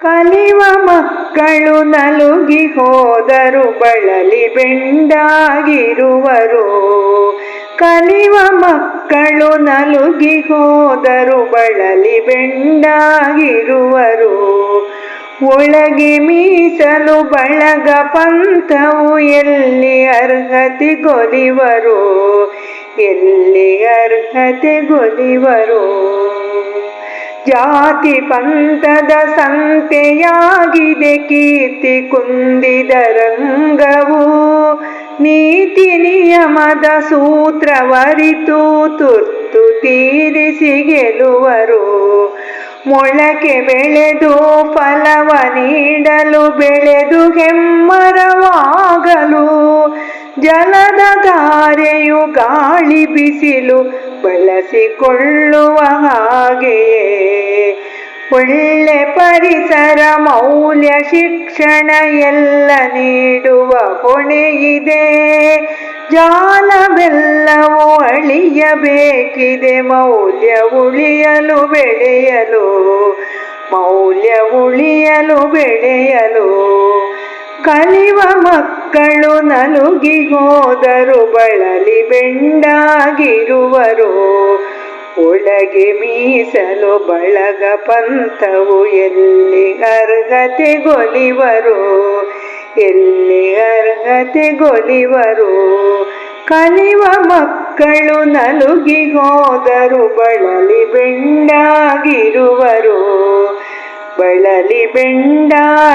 ಕಲಿವ ಮಕ್ಕಳು ನಲುಗಿ ಹೋದರು, ಬಳಲಿ ಬೆಂಡಾಗಿರುವರು. ಕಲಿವ ಮಕ್ಕಳು ನಲುಗಿ ಹೋದರು, ಬಳಲಿ ಬೆಂಡಾಗಿರುವರು. ಒಳಗೆ ಮೀಸಲು ಬಳಗ ಪಂಥವು ಎಲ್ಲಿ ಅರ್ಹತೆ ಗೊಲಿವರು? ಎಲ್ಲಿ ಅರ್ಹತೆ ಗೊಲಿವರು? ಜಾತಿ ಪಂಥದ ಸಂತೆಯಾಗಿದೆ, ಕೀರ್ತಿ ಕುಂದಿದ ರಂಗವು. ನೀತಿ ನಿಯಮದ ಸೂತ್ರವರಿತು, ತುರ್ತು ತೀರಿಸಿ ಗೆಲುವರು ಮೊಳಕೆ ಬೆಳೆದು ಫಲವ ನೀಡಲು ಬೆಳೆದು ಹೆಮ್ಮರವಾಗಲು. ಜಲದ ಧಾರೆಯು ಗಾಳಿ ಬಿಸಿಲು ಬಳಸಿಕೊಳ್ಳುವ ಹಾಗೆಯೇ ಒಳ್ಳೆ ಪರಿಸರ, ಮೌಲ್ಯ ಶಿಕ್ಷಣ ಎಲ್ಲ ನೀಡುವ ಹೊಣೆಯಿದೆ ಜಾಲವೆಲ್ಲವೂ ಅಳಿಯಬೇಕಿದೆ, ಮೌಲ್ಯ ಉಳಿಯಲು ಬೆಳೆಯಲು, ಮೌಲ್ಯ ಉಳಿಯಲು ಬೆಳೆಯಲು. ಕಲಿವ ಮಕ್ಕಳು ನಲುಗಿ ಹೋದರು ಬಳಲಿ ಬೆಂಡಾಗಿರುವರು. ಒಳಗೆ ಮೀಸಲು ಬಳಗ ಪಂಥವು ಎಲ್ಲಿ ಅರ್ಹತೆ ಗೊಲಿವರು? ಎಲ್ಲಿ ಅರ್ಹತೆ ಗೊಲಿವರು? ಕಲಿವ ಮಕ್ಕಳು ನಲುಗಿ ಹೋದರು, ಬಳಲಿ ಬೆಂಡಾಗಿರುವರು. ಬಳಲಿ ಬೆಂಡಾಗಿರುವರು.